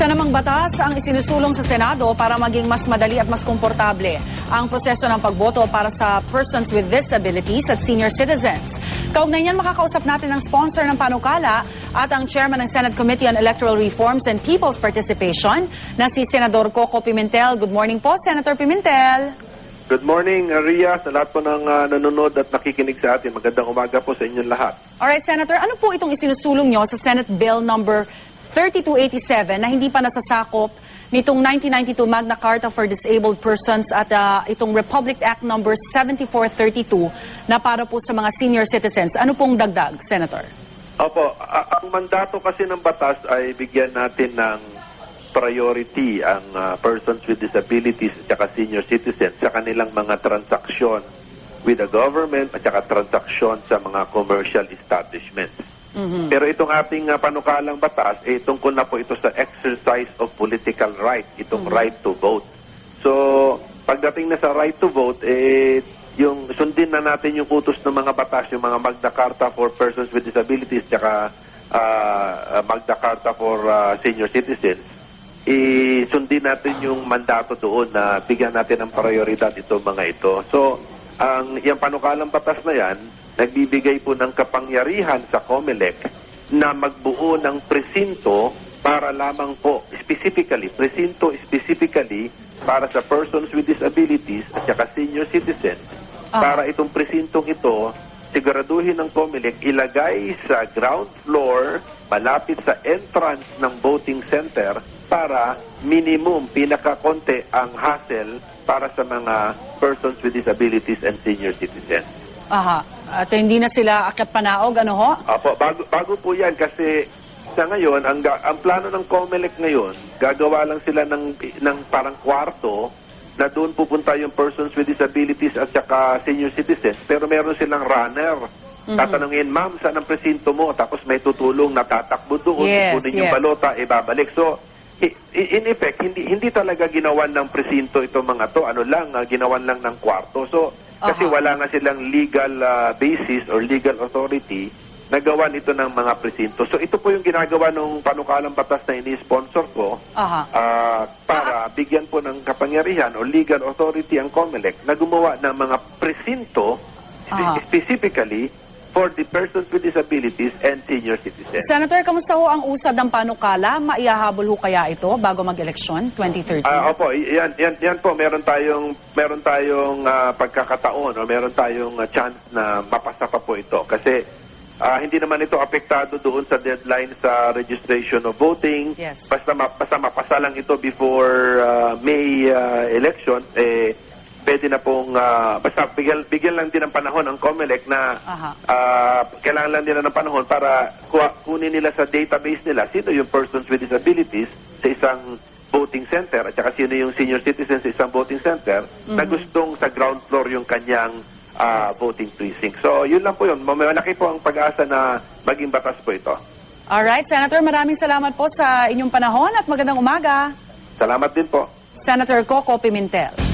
Isa namang batas ang isinusulong sa Senado para maging mas madali at mas komportable ang proseso ng pagboto para sa persons with disabilities at senior citizens. Kaugnay niyan makakausap natin ang sponsor ng panukala at ang chairman ng Senate Committee on Electoral Reforms and People's Participation na si Senador Coco Pimentel. Good morning po, Senator Pimentel. Good morning, uh, Ria, sa lahat po ng uh, nanonood at nakikinig sa atin. Magandang umaga po sa inyong lahat. Alright, Senator, ano po itong isinusulong nyo sa Senate Bill number 3287 na hindi pa nasasakop nitong 1992 Magna Carta for Disabled Persons at ah, itong Republic Act number 7432 na para po sa mga senior citizens. Ano pong dagdag, Senator? Opo, ang mandato kasi ng batas ay bigyan natin ng priority ang uh, persons with disabilities at saka senior citizens sa kanilang mga transaksyon with the government at saka transaksyon sa mga commercial establishments. Pero itong ating uh, panukalang batas, eh, tungkol na po ito sa exercise of political right, itong right to vote. So, pagdating na sa right to vote, eh, yung sundin na natin yung utos ng mga batas, yung mga Magna Carta for Persons with Disabilities, tsaka ah, Magna Carta for ah, Senior Citizens, isundin natin yung mandato doon na bigyan natin ng prioridad itong mga ito. So, ang yung panukalang batas na yan, nagbibigay po ng kapangyarihan sa COMELEC na magbuo ng presinto para lamang po specifically, presinto specifically para sa persons with disabilities at saka senior citizens Ah. para itong presintong ito siguraduhin ng COMELEC ilagay sa ground floor malapit sa entrance ng voting center para minimum pinakakonte ang hassle para sa mga persons with disabilities and senior citizens. Aha. At hindi na sila akyat panaog, ano ho? Apo, bago, bago po yan kasi sa ngayon, ang, ang plano ng COMELEC ngayon, gagawa lang sila ng, ng parang kwarto na doon pupunta yung persons with disabilities at saka senior citizens. Pero meron silang runner. Tatanungin, ma'am, saan ang presinto mo? Tapos may tutulong na tatakbo doon, Yes, yung yes. balota, ibabalik. So, in effect, hindi hindi talaga ginawan ng presinto itong mga to. Ano lang, ah, ginawan lang ng kwarto. So, kasi wala nga silang legal ah, basis or legal authority na gawan ito ng mga presinto. So, ito po yung ginagawa ng panukalang batas na ini-sponsor ko ah, para bigyan po ng kapangyarihan o legal authority ang COMELEC na gumawa ng mga presinto spe- Aha. specifically for the persons with disabilities and senior citizens. Senator, kamusta ho ang usad ng panukala? Maihahabol ho kaya ito bago mag-eleksyon 2013? Ah, opo, yan, yan, yan po, meron tayong, meron tayong ah, pagkakataon o meron tayong ah, chance na mapasa pa po ito. Kasi ah, hindi naman ito apektado doon sa deadline sa registration of voting. Yes. Basta, ma- basta mapasa lang ito before ah, May ah, election, eh, pwede na pong, ah, basta bigyan, bigyan lang din ng panahon ang COMELEC na Aha. ah, kailangan lang nila ng panahon para kuha- kunin nila sa database nila sino yung persons with disabilities sa isang voting center at saka sino yung senior citizens sa isang voting center na gustong sa ground floor yung kanyang ah, voting precinct. So, yun lang po yun. Malaki po ang pag-asa na maging batas po ito. Alright, Senator, maraming salamat po sa inyong panahon at magandang umaga. Salamat din po. Senator Coco Pimentel.